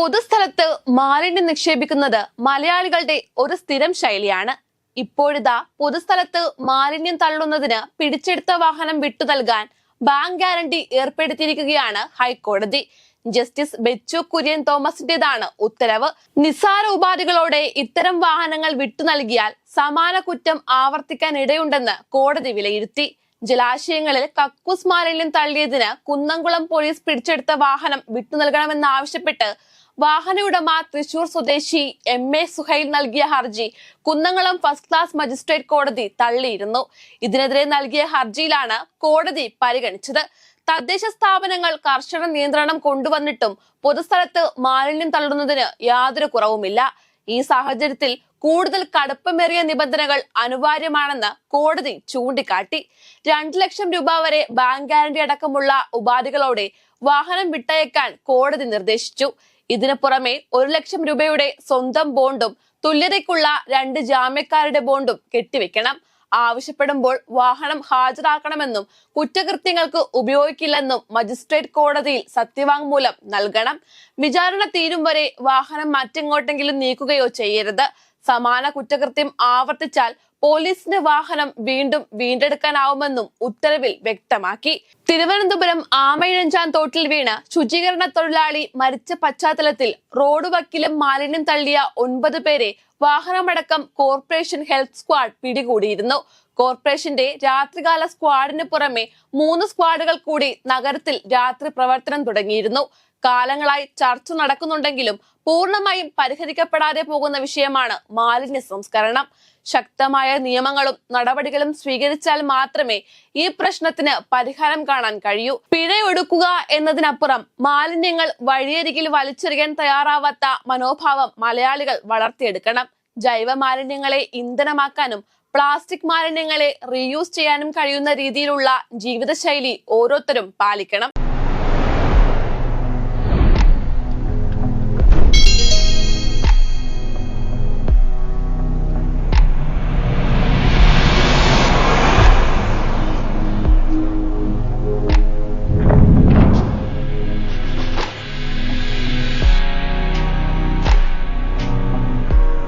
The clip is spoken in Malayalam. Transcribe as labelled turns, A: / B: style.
A: പൊതുസ്ഥലത്ത് മാലിന്യം നിക്ഷേപിക്കുന്നത് മലയാളികളുടെ ഒരു സ്ഥിരം ശൈലിയാണ്. ഇപ്പോഴിതാ പൊതുസ്ഥലത്ത് മാലിന്യം തള്ളുന്നതിന് പിടിച്ചെടുത്ത വാഹനം വിട്ടു നൽകാൻ ബാങ്ക് ഗ്യാരണ്ടി ഏർപ്പെടുത്തിയിരിക്കുകയാണ് ഹൈക്കോടതി. ജസ്റ്റിസ് ബെച്ചു കുര്യൻ തോമസിന്റേതാണ് ഉത്തരവ്. നിസ്സാര ഉപാധികളോടെ ഇത്തരം വാഹനങ്ങൾ വിട്ടു നൽകിയാൽ സമാന കുറ്റം ആവർത്തിക്കാൻ ഇടയുണ്ടെന്ന് കോടതി വിലയിരുത്തി. ജലാശയങ്ങളിൽ കക്കൂസ് മാലിന്യം തള്ളിയതിന് കുന്നംകുളം പോലീസ് പിടിച്ചെടുത്ത വാഹനം വിട്ടു നൽകണമെന്നാവശ്യപ്പെട്ട് വാഹന ഉടമ തൃശൂർ സ്വദേശി എം എ സുഹൈൽ നൽകിയ ഹർജി കുന്നംകുളം ഫസ്റ്റ് ക്ലാസ് മജിസ്ട്രേറ്റ് കോടതി തള്ളിയിരുന്നു. ഇതിനെതിരെ നൽകിയ ഹർജിയിലാണ് കോടതി പരിഗണിച്ചത്. തദ്ദേശ സ്ഥാപനങ്ങൾ കർശന നിയന്ത്രണം കൊണ്ടുവന്നിട്ടും പൊതുസ്ഥലത്ത് മാലിന്യം തള്ളുന്നതിന് യാതൊരു കുറവുമില്ല. ഈ സാഹചര്യത്തിൽ കൂടുതൽ കടുപ്പമേറിയ നിബന്ധനകൾ അനിവാര്യമാണെന്ന് കോടതി ചൂണ്ടിക്കാട്ടി. രണ്ടു ലക്ഷം രൂപ വരെ ബാങ്ക് ഗ്യാരണ്ടി അടക്കമുള്ള ഉപാധികളോടെ വാഹനം വിട്ടയക്കാൻ കോടതി നിർദ്ദേശിച്ചു. ഇതിനു പുറമെ ഒരു ലക്ഷം രൂപയുടെ സ്വന്തം ബോണ്ടും തുല്യതയ്ക്കുള്ള രണ്ട് ജാമ്യക്കാരുടെ ബോണ്ടും കെട്ടിവെക്കണം. ആവശ്യപ്പെടുമ്പോൾ വാഹനം ഹാജരാക്കണമെന്നും കുറ്റകൃത്യങ്ങൾക്ക് ഉപയോഗിക്കില്ലെന്നും മജിസ്ട്രേറ്റ് കോടതിയിൽ സത്യവാങ്മൂലം നൽകണം. വിചാരണ തീരും വരെ വാഹനം മറ്റെങ്ങോട്ടെങ്കിലും നീക്കുകയോ ചെയ്യരുത്. സമാന കുറ്റകൃത്യം ആവർത്തിച്ചാൽ പോലീസിന്റെ വാഹനം വീണ്ടും വീണ്ടെടുക്കാനാവുമെന്നും ഉത്തരവിൽ വ്യക്തമാക്കി. തിരുവനന്തപുരം ആമയിഴഞ്ചാൻ തോട്ടിൽ വീണ് ശുചീകരണ തൊഴിലാളി മരിച്ച പശ്ചാത്തലത്തിൽ റോഡ് വക്കിലും മാലിന്യം തള്ളിയ ഒൻപത് പേരെ വാഹനമടക്കം കോർപ്പറേഷൻ ഹെൽത്ത് സ്ക്വാഡ് പിടികൂടിയിരുന്നു. കോർപ്പറേഷന്റെ രാത്രികാല സ്ക്വാഡിന് പുറമെ മൂന്ന് സ്ക്വാഡുകൾ കൂടി നഗരത്തിൽ രാത്രി പ്രവർത്തനം തുടങ്ങിയിരുന്നു. കാലങ്ങളായി ചർച്ച നടക്കുന്നുണ്ടെങ്കിലും പൂർണമായും പരിഹരിക്കപ്പെടാതെ പോകുന്ന വിഷയമാണ് മാലിന്യ സംസ്കരണം. ശക്തമായ നിയമങ്ങളും നടപടികളും സ്വീകരിച്ചാൽ മാത്രമേ ഈ പ്രശ്നത്തിന് പരിഹാരം കാണാൻ കഴിയൂ. പിഴയൊടുക്കുക എന്നതിനപ്പുറം മാലിന്യങ്ങൾ വഴിയരികിൽ വലിച്ചെറിയാൻ തയ്യാറാവാത്ത മനോഭാവം മലയാളികൾ വളർത്തിയെടുക്കണം. ജൈവ മാലിന്യങ്ങളെ ഇന്ധനമാക്കാനും പ്ലാസ്റ്റിക് മാലിന്യങ്ങളെ റീയൂസ് ചെയ്യാനും കഴിയുന്ന രീതിയിലുള്ള ജീവിതശൈലി ഓരോരുത്തരും പാലിക്കണം.